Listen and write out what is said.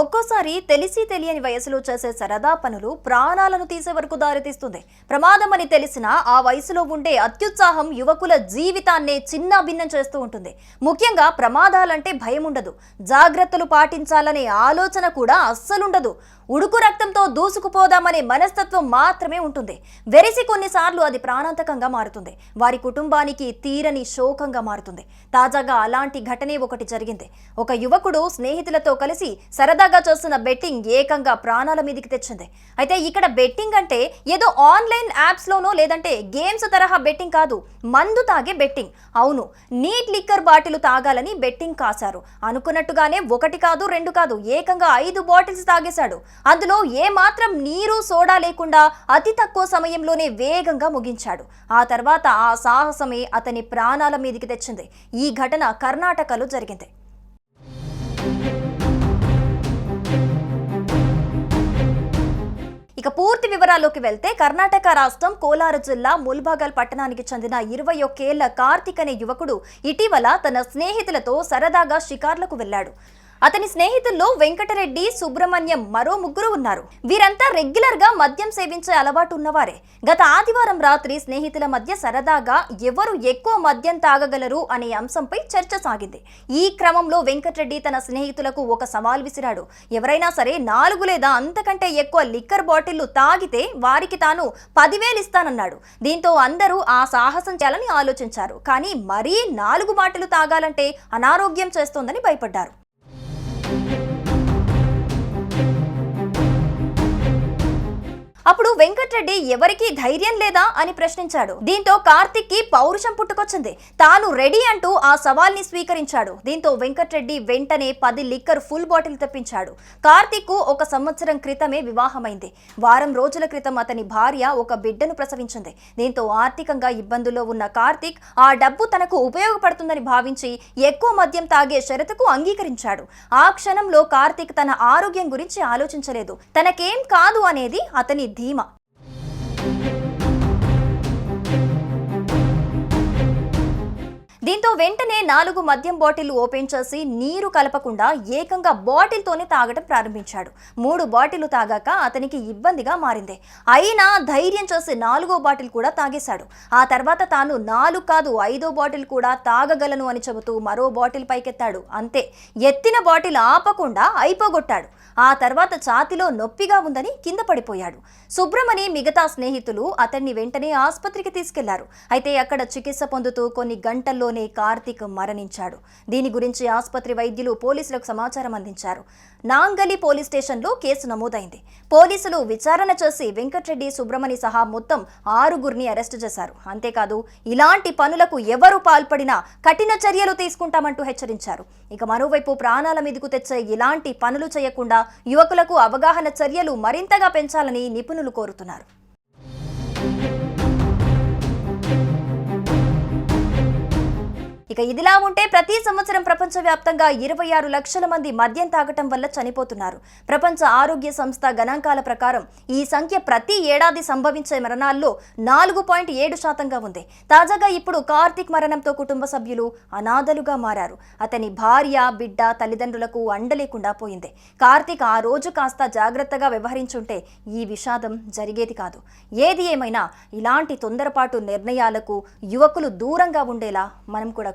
ఒక్కోసారి తెలిసి తెలియని వయసులో చేసే సరదా పనులు ప్రాణాలను తీసే వరకు దారితీస్తుంది. ప్రమాదం అని తెలిసినా ఆ వయసులో ఉండే అత్యుత్సాహం యువకుల జీవితాన్నే చిన్న భిన్నం చేస్తూ ఉంటుంది. ముఖ్యంగా ప్రమాదాలంటే భయం ఉండదు జాగ్రత్తలు పాటించాలనే ఆలోచన కూడా అస్సలుండదు. ఉడుకు రక్తంతో దూసుకుపోదామనే మనస్తత్వం మాత్రమే ఉంటుంది. వెరిసి కొన్నిసార్లు అది ప్రాణాంతకంగా మారుతుంది. వారి కుటుంబానికి తీరని శోకంగా మారుతుంది. తాజాగా అలాంటి ఘటనే ఒకటి జరిగింది. ఒక యువకుడు స్నేహితులతో కలిసి సరదా సరదాగా చేస్తున్న బెట్టింగ్ ఏకంగా ప్రాణాల మీదకి తెచ్చింది. అయితే ఇక్కడ బెట్టింగ్ అంటే ఏదో ఆన్లైన్ యాప్స్లోనో లేదంటే గేమ్స్ తరహా బెట్టింగ్ కాదు మందు తాగే బెట్టింగ్. అవును నీట్ లిక్కర్ బాటిల్ తాగాలని బెట్టింగ్ కాశారు. అనుకున్నట్టుగానే ఒకటి కాదు రెండు కాదు ఏకంగా ఐదు బాటిల్స్ తాగేశాడు. అందులో ఏ మాత్రం నీరు సోడా లేకుండా అతి తక్కువ సమయంలోనే వేగంగా ముగించాడు. ఆ తర్వాత ఆ సాహసమే అతని ప్రాణాల మీదకి తెచ్చింది. ఈ ఘటన కర్ణాటకలో జరిగింది. ఇక పూర్తి వివరాల్లోకి వెళ్తే కర్ణాటక రాష్ట్రం కోలార జిల్లా ముల్బాగల్ పట్టణానికి చెందిన ఇరవై ఒక్కేళ్ళ కార్తిక్ అనే యువకుడు ఇటీవల తన స్నేహితులతో సరదాగా షికార్లకు వెళ్ళాడు అతని స్నేహితుల్లో వెంకటరెడ్డి సుబ్రహ్మణ్యం మరో ముగ్గురు ఉన్నారు. వీరంతా రెగ్యులర్గా మద్యం సేవించే అలవాటు ఉన్నవారే. గత ఆదివారం రాత్రి స్నేహితుల మధ్య సరదాగా ఎవరు ఎక్కువ మద్యం తాగగలరు అనే అంశంపై చర్చ సాగింది. ఈ క్రమంలో వెంకటరెడ్డి తన స్నేహితులకు ఒక సవాల్ విసిరాడు. ఎవరైనా సరే నాలుగు లేదా అంతకంటే ఎక్కువ లిక్కర్ బాటిళ్ళు తాగితే వారికి తాను పదివేలు ఇస్తానన్నాడు. దీంతో అందరూ ఆ సాహసం చేయాలని ఆలోచించారు. కానీ మరీ నాలుగు బాటిల్ తాగాలంటే అనారోగ్యం చేస్తోందని భయపడ్డారు. Thank you. అప్పుడు వెంకట్రెడ్డి ఎవరికీ ధైర్యం లేదా అని ప్రశ్నించాడు. దీంతో కార్తిక్కి పౌరుషం పుట్టుకొచ్చింది. తాను రెడీ అంటూ ఆ సవాల్ని స్వీకరించాడు. దీంతో వెంకట్రెడ్డి వెంటనే పది లిక్కర్ ఫుల్ బాటిల్ తెప్పించాడు. కార్తిక్కు ఒక సంవత్సరం క్రితమే వివాహమైంది. వారం రోజుల క్రితం అతని భార్య ఒక బిడ్డను ప్రసవించింది. దీంతో ఆర్థికంగా ఇబ్బందుల్లో ఉన్న కార్తిక్ ఆ డబ్బు తనకు ఉపయోగపడుతుందని భావించి ఎక్కువ మద్యం తాగే షరతుకు అంగీకరించాడు. ఆ క్షణంలో కార్తిక్ తన ఆరోగ్యం గురించి ఆలోచించలేదు. తనకేం కాదు అనేది అతని ティーモ。వెంటనే నాలుగు మద్యం బాటిల్ ఓపెన్ చేసి నీరు కలపకుండా ఏకంగా బాటిల్తోనే తాగడం ప్రారంభించాడు. మూడు బాటిల్ తాగాక అతనికి ఇబ్బందిగా మారింది. అయినా ధైర్యం చేసి నాలుగో బాటిల్ కూడా తాగేశాడు. ఆ తర్వాత తాను నాలుగు కాదు ఐదో బాటిల్ కూడా తాగగలను అని చెబుతూ మరో బాటిల్ పైకెత్తాడు. అంతే ఎత్తిన బాటిల్ ఆపకుండా అయిపోగొట్టాడు. ఆ తర్వాత ఛాతిలో నొప్పిగా ఉందని కింద పడిపోయాడు. సుబ్రమణి మిగతా స్నేహితులు అతన్ని వెంటనే ఆసుపత్రికి తీసుకెళ్ళారు. అయితే అక్కడ చికిత్స పొందుతూ కొన్ని గంటల్లోనే కార్తిక్ మరణించాడు. దీని గురించి ఆసుపత్రి వైద్యులు పోలీసులకు సమాచారం అందించారు. నాంగలి పోలీస్ స్టేషన్లో కేసు నమోదైంది. పోలీసులు విచారణ చేసి వెంకట్రెడ్డి సుబ్రమణి సహా మొత్తం ఆరుగురిని అరెస్టు చేశారు. అంతేకాదు ఇలాంటి పనులకు ఎవరు పాల్పడినా కఠిన చర్యలు తీసుకుంటామంటూ హెచ్చరించారు. ఇక మరోవైపు ప్రాణాల మీదకు తెచ్చే ఇలాంటి పనులు చేయకుండా యువకులకు అవగాహన చర్యలు మరింతగా పెంచాలని నిపుణులు కోరుతున్నారు. ఇక ఇదిలా ఉంటే ప్రతి సంవత్సరం ప్రపంచవ్యాప్తంగా ఇరవై ఆరు లక్షల మంది మద్యం తాగటం వల్ల చనిపోతున్నారు. ప్రపంచ ఆరోగ్య సంస్థ గణాంకాల ప్రకారం ఈ సంఖ్య ప్రతి ఏడాది సంభవించే మరణాల్లో నాలుగు పాయింట్ ఏడు శాతంగా ఉంది. తాజాగా ఇప్పుడు కార్తీక్ మరణంతో కుటుంబ సభ్యులు అనాథలుగా మారారు. అతని భార్య బిడ్డ తల్లిదండ్రులకు అండలేకుండా పోయింది. కార్తీక్ ఆ రోజు కాస్త జాగ్రత్తగా వ్యవహరించుంటే ఈ విషాదం జరిగేది కాదు. ఏది ఏమైనా ఇలాంటి తొందరపాటు నిర్ణయాలకు యువకులు దూరంగా ఉండేలా మనం కూడా